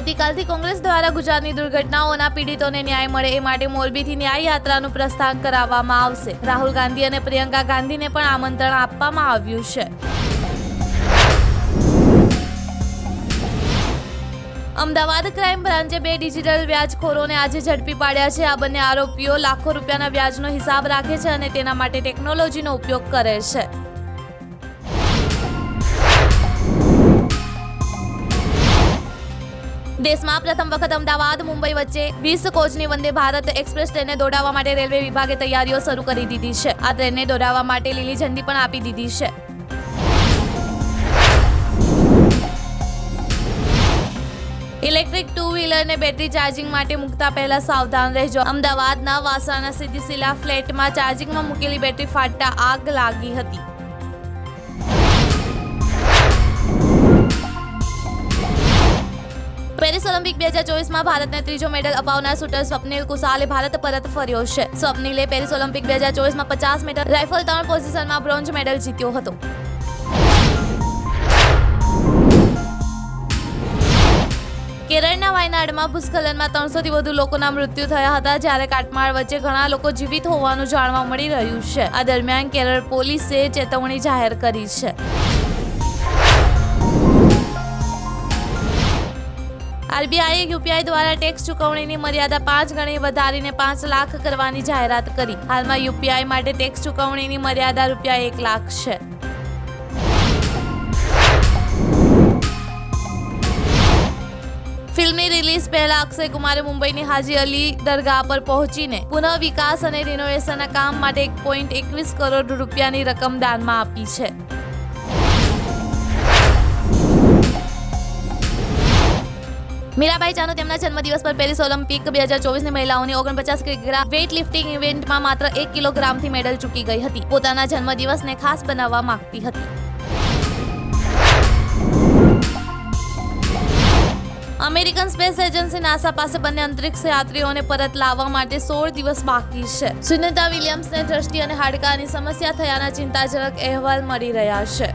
આવતીકાલથી કોંગ્રેસ દ્વારા ગુજરાતની દુર્ઘટનાઓના પીડિતોને ન્યાય મળે એ માટે મોરબીથી ન્યાય યાત્રાનું પ્રસ્થાન કરાવવામાં આવશે. રાહુલ ગાંધી અને પ્રિયંકા ગાંધીને પણ આમંત્રણ આપવામાં આવ્યું છે. અમદાવાદ ક્રાઇમ બ્રાન્ચે બે ડિજિટલ વ્યાજખોરોને આજે ઝડપી પાડ્યા છે. આ બંને આરોપીઓ લાખો રૂપિયાના વ્યાજનો હિસાબ રાખે છે અને તેના માટે ટેકનોલોજીનો ઉપયોગ કરે છે. દેશમાં પ્રથમ વખત અમદાવાદ, મુંબઈ વચ્ચે વીસ કોચની વંદે ભારત એક્સપ્રેસ ટ્રેનને દોડાવવા માટે રેલવે વિભાગે તૈયારીઓ શરૂ કરી દીધી છે. આ ટ્રેનને દોડાવવા માટે લીલી ઝંડી પણ આપી દીધી છે. ઇલેક્ટ્રિક ટુ વ્હીલરને બેટરી ચાર્જિંગ માટે મૂકતા પહેલા સાવધાન રહેજો. અમદાવાદના વાસણાના સિદ્ધિશિલા ફ્લેટમાં ચાર્જિંગમાં મૂકેલી બેટરી ફાટતા આગ લાગી હતી. પેરિસ ઓલિમ્પિક બે હજાર ચોવીસમાં ભારતને ત્રીજો મેડલ અપાવનાર શૂટર સ્વપ્નિલ કુસાલે ભારત પરત ફર્યો છે. સ્વપ્નિલે પેરિસ ઓલિમ્પિક બે હજાર ચોવીસમાં પચાસ મીટર રાઇફલ ત્રણ પોઝિશનમાં બ્રોન્ઝ મેડલ જીત્યો હતો. કેરળના વાયનાડમાં ભૂસ્ખલનમાં ત્રણસોથી વધુ લોકોના મૃત્યુ થયા હતા. જ્યારે કાટમાળ વચ્ચે ઘણા લોકો જીવિત હોવાનું જાણવા મળી રહ્યું છે. આ દરમિયાન કેરળ પોલીસે ચેતવણી જાહેર કરી છે. આરબીઆઈએ યુપીઆઈ દ્વારા ટેક્સ ચૂકવણીની મર્યાદા પાંચ ગણી વધારીને પાંચ લાખ કરવાની જાહેરાત કરી. હાલમાં યુપીઆઈ માટે ટેક્સ ચૂકવણીની મર્યાદા રૂપિયા એક લાખ છે. ફિલ્મની રિલીઝ પહેલા અક્ષય કુમારે મુંબઈની હાજી અલી દરગાહ પર પહોંચીને પુનઃ વિકાસ અને રિનોવેશનના કામ માટે એક પોઈન્ટ એકવીસ કરોડ રૂપિયાની રકમ દાનમાં આપી છે. મીરાબાઈ ચાનુ તેમના જન્મદિવસ પર પેરિસ ઓલિમ્પિક બે હજાર ચોવીસની મહિલાઓની ઓગણપચાસ કિલોગ્રામ વેઇટ લિફ્ટિંગ ઇવેન્ટમાં માત્ર એક કિલોગ્રામથી મેડલ ચૂકી ગઈ હતી. પોતાના જન્મદિવસને ખાસ બનાવવા માંગતી હતી. અમેરિકન સ્પેસ એજન્સી નાસા પાસે બંને અંતરિક્ષ યાત્રીઓને પરત લાવવા માટે સોળ દિવસ બાકી છે. સુનિતા વિલિયમ્સને દ્રષ્ટિ અને હાડકાની સમસ્યા થયાના ચિંતાજનક અહેવાલ મળી રહ્યા છે.